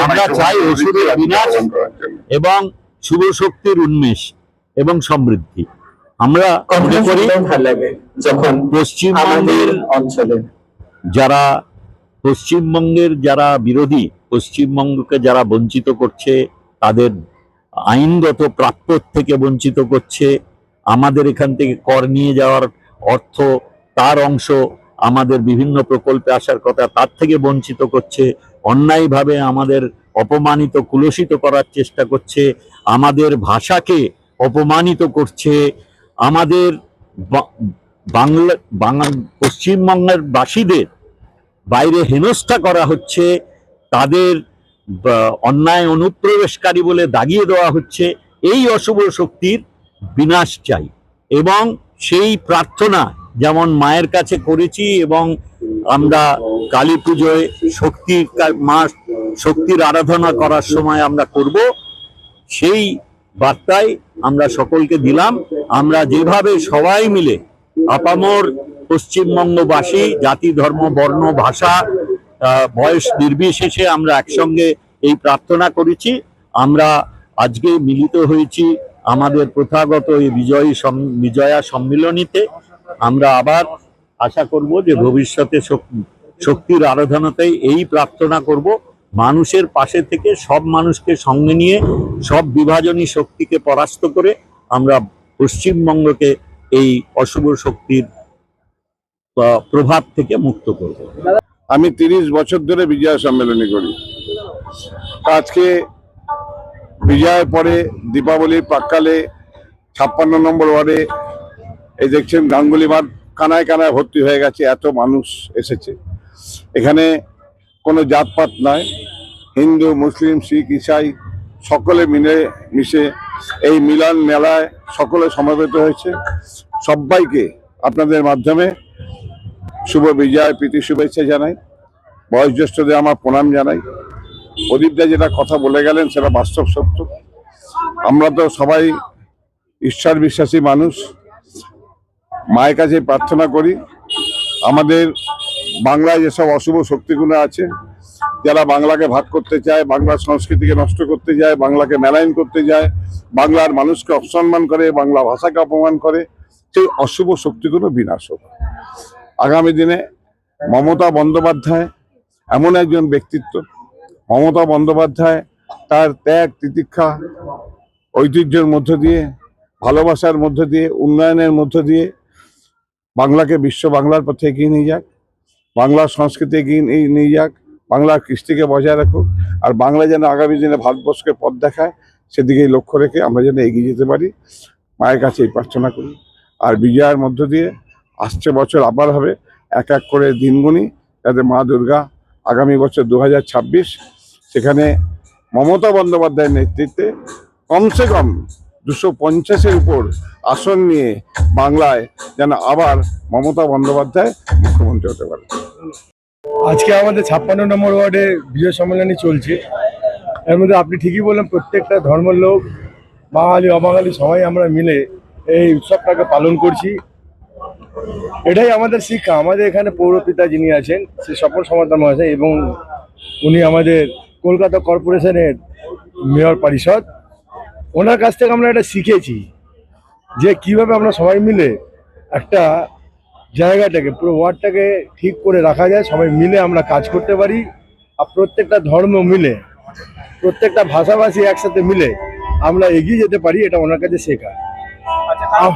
আমরা চাই ওষুধের বিনাশ এবং শুভ শক্তির উন্মেষ এবং সমৃদ্ধি। আমরা মনে করি যখন পশ্চিমবঙ্গের অঞ্চলে যারা পশ্চিমবঙ্গের যারা বিরোধী পশ্চিমবঙ্গকে যারা বঞ্চিত করছে তাদের আইনগত প্রাপ্য থেকে বঞ্চিত করছে আমাদের এখান থেকে কর নিয়ে যাওয়ার অর্থ তার অংশ আমাদের বিভিন্ন প্রকল্পে আসার কথা তার থেকে বঞ্চিত করছে অন্যায়ভাবে আমাদের অপমানিত, কুলসিত করার চেষ্টা করছে, আমাদের ভাষাকে অপমানিত করছে, আমাদের বাংলা পশ্চিমবঙ্গের বাসীদের বাইরে হেনস্থা করা হচ্ছে, তাদের অন্যায় অনুপ্রবেশকারী বলে দাগিয়ে দেওয়া হচ্ছে, এই অশুভ শক্তির বিনাশ চাই। এবং সেই প্রার্থনা যেমন মায়ের কাছে করেছি এবং আমরা কালী পুজোয় শক্তির মা শক্তির আরাধনা করার সময় আমরা করব। সেই বার্তায় আমরা সকলকে দিলাম। আমরা যেভাবে সবাই মিলে আপামর পশ্চিমবঙ্গবাসী, জাতি, ধর্ম, বর্ণ, ভাষা বয়স নির্বিশেষে আমরা একসঙ্গে এই প্রার্থনা করেছি। আমরা আজকে মিলিত হয়েছি আমাদের প্রথাগত এই বিজয়ী বিজয়া সম্মিলনীতে। আমরা আবার আশা করব যে ভবিষ্যতে শক্তির আরাধনাতেই এই প্রার্থনা করব। মানুষের পাশে থেকে সব মানুষকে সঙ্গে নিয়ে, সব বিভাজনী শক্তিকে পরাস্ত করে আমরা পশ্চিমবঙ্গকে এই অশুভ শক্তির প্রভাব থেকে মুক্ত করব। আমি তিরিশ বছর ধরে বিজয়া সম্মেলনী করি। আজকে বিজয়ের পরে দীপাবলির প্রাককালে ছাপ্পান্ন নম্বর ওয়ার্ডে এই দেখছেন গাঙ্গুলি মাঠ কানায় কানায় ভর্তি হয়ে গেছে, এত মানুষ এসেছে। এখানে কোনো জাতপাত নয় হিন্দু, মুসলিম, শিখ, ইসাই, সকলে মিলে মিশে এই মিলন মেলায় সকলে সমবেত হয়েছে। সবাইকে আপনাদের মাধ্যমে শুভ বিজয়, প্রীতি, শুভেচ্ছা জানাই। বয়োজ্যেষ্ঠদের আমার প্রণাম জানাই। প্রদীপদা যেটা কথা বলে গেলেন, সেটা বাস্তব সত্য। আমরা তো সবাই ঈশ্বর বিশ্বাসী মানুষ। মায়ের কাছে প্রার্থনা করি, আমাদের বাংলায় যেসব অশুভ শক্তিগুলো আছে, যারা বাংলাকে ভাগ করতে চায়, বাংলার সংস্কৃতিকে নষ্ট করতে যায় বাংলাকে মেলাইন করতে যায় বাংলার মানুষকে অপসম্মান করে, বাংলা ভাষাকে অপমান করে, সেই অশুভ শক্তিগুলো বিনাশ হোক। আগামী দিনে মমতা বন্দ্যোপাধ্যায় এমন একজন ব্যক্তিত্ব। মমতা বন্দ্যোপাধ্যায় তার ত্যাগ, তিতিক্ষা, ঐতিহ্যের মধ্য দিয়ে, ভালোবাসার মধ্য দিয়ে, উন্নয়নের মধ্য দিয়ে বাংলাকে বিশ্ব বাংলার পথে এগিয়ে নিয়ে যাক। বাংলার সংস্কৃতি এগিয়ে নিয়ে- নিয়ে যাক বাংলার কৃষ্টিকে বজায় রাখুক, আর বাংলা যেন আগামী দিনে ভারতবর্ষকে পথ দেখায়, সেদিকেই লক্ষ্য রেখে আমরা যেন এগিয়ে যেতে পারি। মায়ের কাছে এই প্রার্থনা করি। আর বিজয়ের মধ্য দিয়ে আসছে বছর আবার হবে এক এক করে দিনগুনি যাতে মা দুর্গা আগামী বছর দু হাজার ছাব্বিশ, সেখানে মমতা বন্দ্যোপাধ্যায়ের নেতৃত্বে কমসে কম দুশো পঞ্চাশের উপর আসন নিয়ে বাংলায় যেন আবার মমতা বন্দ্যোপাধ্যায় মুখ্যমন্ত্রী হতে পারে। আজকে আমাদের ছাপ্পান্ন নম্বর ওয়ার্ডে বিজয় সম্মেলনী চলছে। এর মধ্যে আপনি ঠিকই বললেন, প্রত্যেকটা ধর্মের লোক, বাঙালি, অবাঙালি, সবাই আমরা মিলে এই উৎসবটাকে পালন করছি। এটাই আমাদের শিক্ষা। আমাদের এখানে পৌরপিতা যিনি আছেন, সে সফল সমাধান আছে এবং উনি আমাদের কলকাতা কর্পোরেশনের মেয়র পরিষদ। ওনার কাছ থেকে আমরা এটা শিখেছি যে কীভাবে আমরা সবাই মিলে একটা জায়গাটাকে পুরো ওয়ার্ডটাকে ঠিক করে রাখা যায় সবাই মিলে আমরা কাজ করতে পারি আর প্রত্যেকটা ধর্ম মিলে প্রত্যেকটা ভাষাভাষী একসাথে মিলে আমরা এগিয়ে যেতে পারি এটা ওনার কাছে শেখা। আহ,